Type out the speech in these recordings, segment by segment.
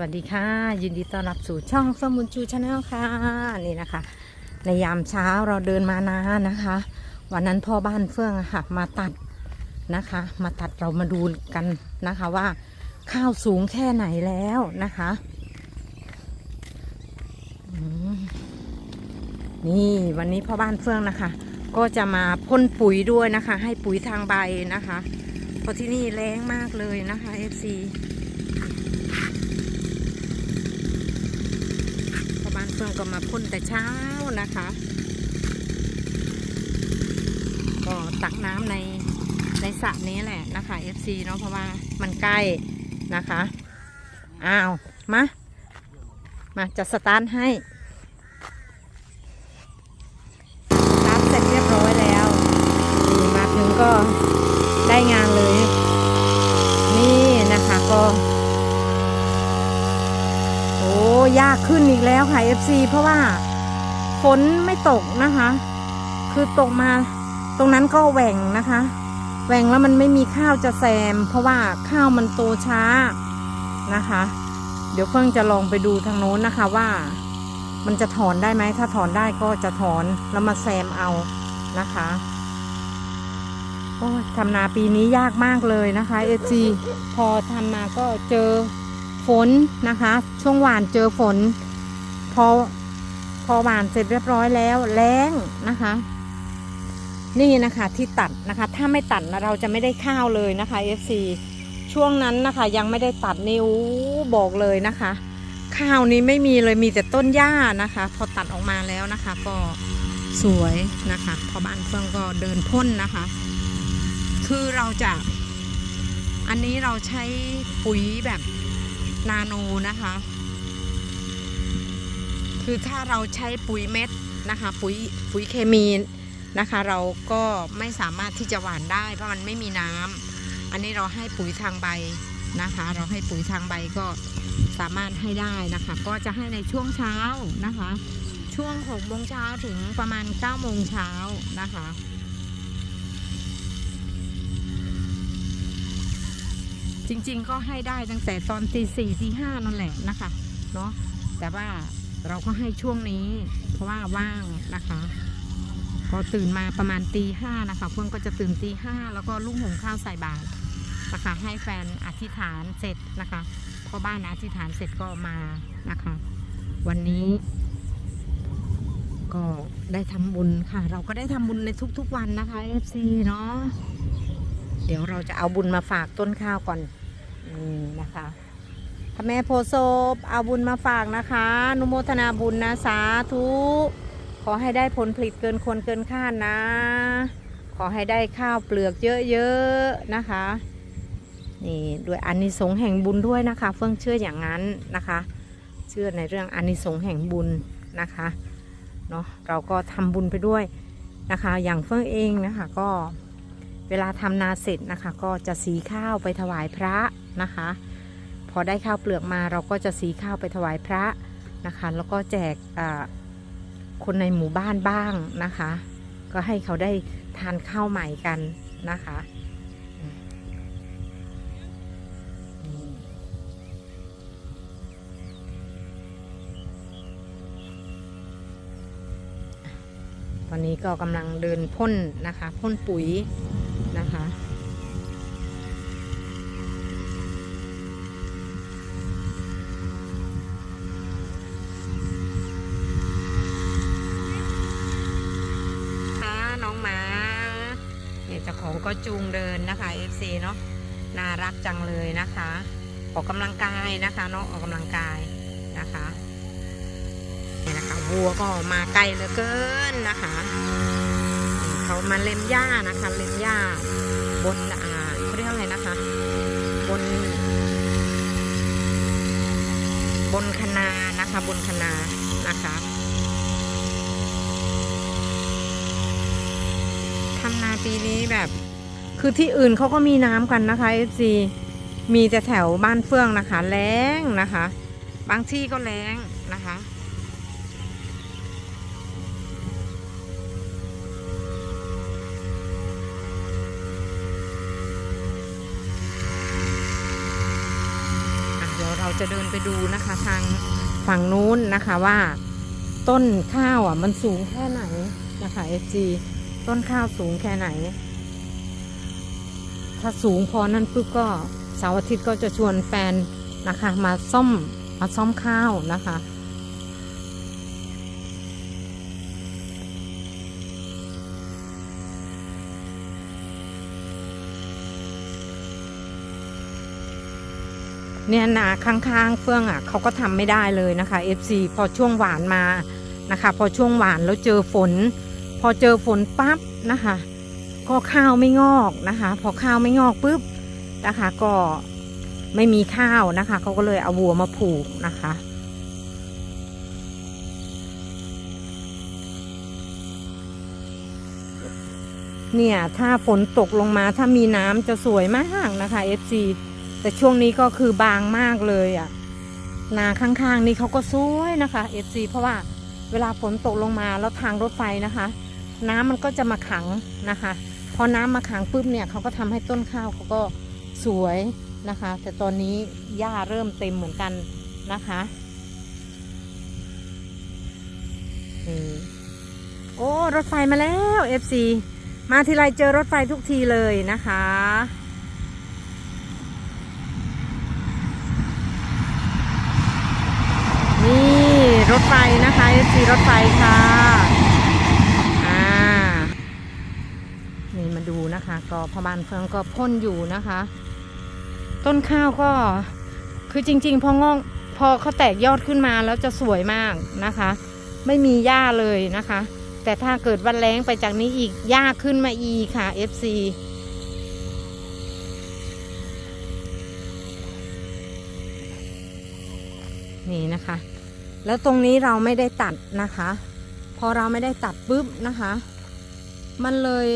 วัสดีค่ะ ยินดีต้อนรับสู่ช่องสมุนชูชาแนลค่ะนี่นะคะ ในยามเช้าเราเดินมานานนะคะ วันนั้นพ่อบ้านเฟื่องค่ะ มาตัดนะคะ มาตัดเรามาดูกันนะคะว่า ข้าวสูงแค่ไหนแล้วนะคะนี่วันนี้พ่อบ้านเฟื่องนะคะ ก็จะมาพ่นปุ๋ยด้วยนะคะ ให้ปุ๋ยทางใบนะคะเพราะที่นี่แรงมากเลยนะคะ FC ชาว บ้านเฟื่องก็มาพ่นแต่เช้านะคะ ก็ตักน้ำในในสระนี้แหละนะคะ FC เนาะเพราะว่ามันใกล้นะคะ อ้าว มา มาจะสตาร์ทให้สตาร์ทเสร็จเรียบร้อยแล้ว มาถึงก็ได้งานเลย นี่นะคะก็ โอ้ ยากขึ้นอีกแล้วค่ะ FC เพราะว่าฝนไม่ตกนะคะ คือตกมาตรงนั้นก็แหว่งนะคะแหว่งแล้วมันไม่มีข้าวจะแซม เพราะว่าข้าวมันโตช้านะคะ เดี๋ยวเพิ่งจะลองไปดูทางโน้นนะคะว่า มันจะถอนได้ไหมถ้าถอนได้ก็จะถอนแล้วมาแซมเอานะคะโอ้ยทำนาปีนี้ยากมากเลยนะคะ FC พอทำมาก็เจอ ฝนนะคะ ช่วงหวานเจอฝน พอพอหวานเสร็จเรียบร้อยแล้วแล้งนะคะ นี่นะคะที่ตัดนะคะ ถ้าไม่ตัดนะเราจะไม่ได้ข้าวเลยนะคะ FC ช่วงนั้นนะคะ ยังไม่ได้ตัดนิ้วบอกเลยนะคะ ข้าวนี้ไม่มีเลยมีแต่ต้นหญ้านะคะ พอตัดออกมาแล้วนะคะ ก็สวยนะคะพอบ้านเฟื่องก็เดินพ่นนะคะ คือเราจะ อันนี้เราใช้ปุ๋ยแบบ นาโนนะคะ คือถ้าเราใช้ปุ๋ยเม็ดนะคะ ปุ๋ยปุ๋ยเคมีนะคะ เราก็ไม่สามารถที่จะหว่านได้ เพราะมันไม่มีน้ำอันนี้เราให้ปุ๋ยทางใบนะคะ เราให้ปุ๋ยทางใบก็สามารถให้ได้นะคะ ก็จะให้ในช่วงเช้านะคะ ช่วง6โมงเช้าถึงประมาณ9โมงเช้านะคะ จริงๆก็ให้ได้ตั้งแต่ตอนตีสี่ตีห้านั่นแหละนะคะเนาะแต่ว่าเราก็ให้ช่วงนี้ เพราะว่าว่างนะคะพอตื่นมาประมาณตีห้านะคะเพื่อนก็จะตื่นตีห้าแล้วก็ลุกหุงข้าวใส่บาตรนะคะให้แฟนอธิษฐานเสร็จนะคะพอบ้านอธิษฐานเสร็จก็มานะคะ วันนี้ ก็ได้ทำบุญค่ะ เราก็ได้ทำบุญในทุกๆวันนะคะ FC เนาะเดี๋ยวเราจะเอาบุญมาฝากต้นข้าวก่อน นี่นะคะพระแม่โพธิ์ศพเอาบุญมาฝากนะคะ นุโมทนาบุญนะสาธุขอให้ได้ผลผลิตเกินคนเกินคาดนะ ขอให้ได้ข้าวเปลือกเยอะๆนะคะนี่ด้วยอานิสงส์แห่งบุญด้วยนะคะ เฟื่องเชื่ออย่างนั้นนะคะ เชื่อในเรื่องอานิสงส์แห่งบุญนะคะเนาะเราก็ทำบุญไปด้วยนะคะ อย่างเฟื่องเองนะคะก็เวลาทำนาเสร็จนะคะ ก็จะสีข้าวไปถวายพระ นะคะ พอได้ข้าวเปลือกมาเราก็จะสีข้าวไปถวายพระนะคะ แล้วก็แจกคนในหมู่บ้านบ้างนะคะ ก็ให้เขาได้ทานข้าวใหม่กันนะคะตอนนี้ก็กำลังเดินพ่นนะคะ พ่นปุ๋ยนะคะ ก็จูงเดินนะคะ FC เนาะน่ารักจังเลยนะคะ ออกกำลังกายนะคะเนาะออกกำลังกายนะคะนี่นะคะวัวก็มาไกลเหลือเกินนะคะเขามาเล็มหญ้านะคะ เล็มหญ้าบนอ่าเขาเรียกอะไรนะคะ บน บนคนานะคะ บนคนานะคะทำนาปีนี้แบบ คือที่อื่นเขาก็มีน้ำกันนะคะ FC มีแต่แถวบ้านเฟื่องนะคะแล้งนะคะ บางที่ก็แล้งนะคะเดี๋ยวเราจะเดินไปดูนะคะทางฝั่งนู้นนะคะว่า ต้นข้าวอะมันสูงแค่ไหนนะคะ FG ต้นข้าวสูงแค่ไหน ถ้าสูงพอนั้นปุ๊บก็เสาร์อาทิตย์ก็จะชวนแฟนนะคะ มาซ่อมมาซ่อมข้าวนะคะเนี่ยนาข้างๆเฟื่องอะเขาก็ทำไม่ได้เลยนะคะ FC พอช่วงหวานมานะคะ พอช่วงหวานแล้วเจอฝน พอเจอฝนปั๊บนะคะ ก็ข้าวไม่งอกนะคะ พอข้าวไม่งอกปุ๊บนะคะ ก็ไม่มีข้าวนะคะเขาก็เลยเอาวัวมาผูกนะคะ เนี่ย ถ้าฝนตกลงมาถ้ามีน้ำจะสวยมากนะคะ FC แต่ช่วงนี้ก็คือบางมากเลยอะ่ะนาข้างๆนี่เขาก็สวยนะคะ FC เพราะว่าเวลาฝนตกลงมาแล้วทางรถไฟนะคะ น้ำมันก็จะมาขังนะคะ พอน้ำมาขังปุ๊บเนี่ยเขาก็ทำให้ต้นข้าวเขาก็สวยนะคะ แต่ตอนนี้หญ้าเริ่มเต็มเหมือนกันนะคะโอ้รถไฟมาแล้ว FC มาทีไรเจอรถไฟทุกทีเลยนะคะนี่รถไฟนะคะ FC รถไฟค่ะ อ่า นี่มาดูนะคะ ก็พอบานเฟืองก็พ่นอยู่นะคะ ต้นข้าวก็คือจริง ๆ พองอกพอเขาแตกยอดขึ้นมาแล้วจะสวยมากนะคะ ไม่มีหญ้าเลยนะคะ แต่ถ้าเกิดวันแรงไปจากนี้อีกหญ้าขึ้นมาอีกค่ะ FC นี่นะคะ แล้วตรงนี้เราไม่ได้ตัดนะคะ พอเราไม่ได้ตัดปุ๊บนะคะ มันเลย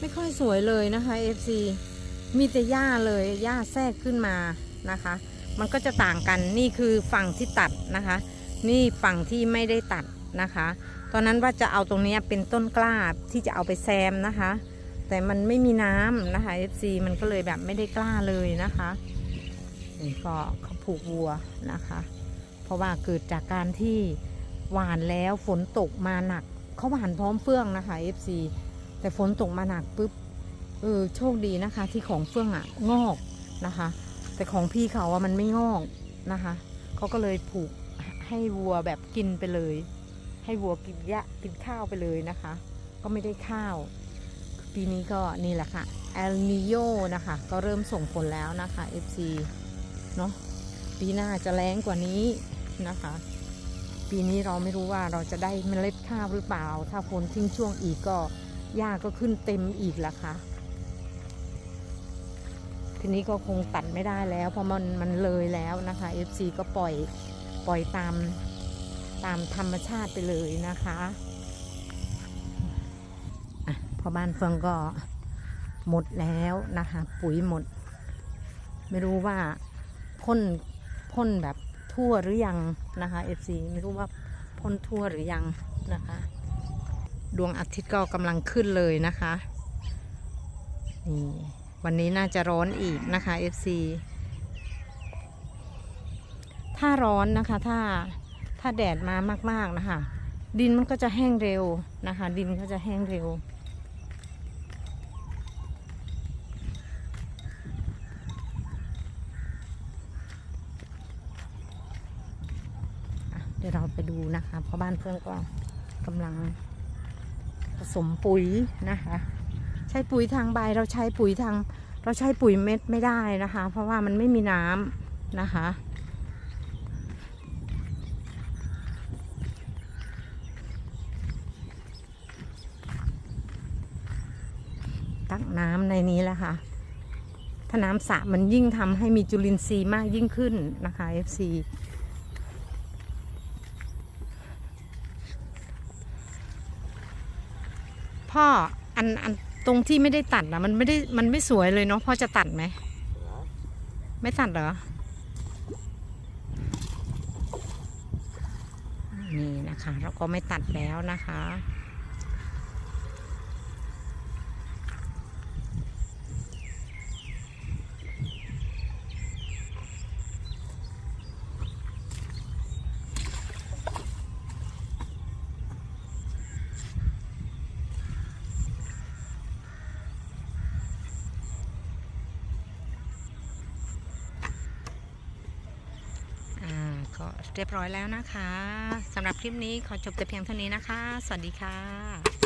ไม่ค่อยสวยเลยนะคะ FC มีแต่หญ้าเลยหญ้าแทรกขึ้นมานะคะ มันก็จะต่างกันนี่คือฝั่งที่ตัดนะคะ นี่ฝั่งที่ไม่ได้ตัดนะคะ ตอนนั้นว่าจะเอาตรงนี้เป็นต้นกล้าที่จะเอาไปแซมนะคะ แต่มันไม่มีน้ำนะคะ FC มันก็เลยแบบไม่ได้กล้าเลยนะคะนี่ก็เขาผูกวัวนะคะ เพราะว่าเกิดจากการที่หวานแล้วฝนตกมาหนักเขาหวานพร้อมเฟื่องนะคะ FC แต่ฝนตกมาหนักปุ๊บเออโชคดีนะคะ ที่ของเฟื่องอะงอกนะคะ แต่ของพี่เขาอะมันไม่งอกนะคะเขาก็เลยผูกให้วัวแบบกินไปเลย ให้วัวกินหญ้ากินข้าวไปเลยนะคะ ก็ไม่ได้ข้าว ปีนี้ก็นี่แหละค่ะแอลนิโยนะคะ ก็เริ่มส่งผลแล้วนะคะ FC เนาะปีหน้าจะแรงกว่านี้นะคะ ปีนี้เราไม่รู้ว่าเราจะได้เมล็ดข้าวหรือเปล่า ถ้าฝนทิ้งช่วงอีกก็ หญ้าก็ขึ้นเต็มอีกละค่ะ ทีนี้ก็คงตัดไม่ได้แล้ว เพราะมันมันเลยแล้วนะคะ FC ก็ปล่อยปล่อยตามตามธรรมชาติไปเลยนะคะอะพอบ้านเฟืองก็หมดแล้วนะคะ ปุ๋ยหมด ไม่รู้ว่าพ่นพ่นแบบทั่วหรือยังนะคะ FC ไม่รู้ว่าพ่นทั่วหรือยังนะคะ ดวงอาทิตย์ก็กำลังขึ้นเลยนะคะนี่วันนี้น่าจะร้อนอีกนะคะ FC ถ้าร้อนนะคะ ถ้าถ้าแดดมามาก ๆนะคะ ดินมันก็จะแห้งเร็วนะคะ ดินก็จะแห้งเร็วเดี๋ยวเราไปดูนะคะ เพราะบ้านเพื่อนก็กำลัง ผสมปุ๋ยนะคะ ใช้ปุ๋ยทางใบเราใช้ปุ๋ยทาง เราใช้ปุ๋ยเม็ดไม่ได้นะคะ เพราะว่ามันไม่มีน้ำนะคะ ตักน้ำในนี้แหละค่ะถ้าน้ำสระมันยิ่งทำให้มีจุลินทรีย์มากยิ่งขึ้นนะคะ FC พ่ออันอันตรงที่ไม่ได้ตัดนะมันไม่ได้มันไม่สวยเลยเนาะพ่อจะตัดไหมไม่ตัดเหรอ นี่นะคะ เราก็ไม่ตัดแล้วนะคะ ก็ เรียบร้อยแล้วนะคะสำหรับคลิปนี้ขอจบแต่เพียงเท่านี้นะคะ สวัสดีค่ะ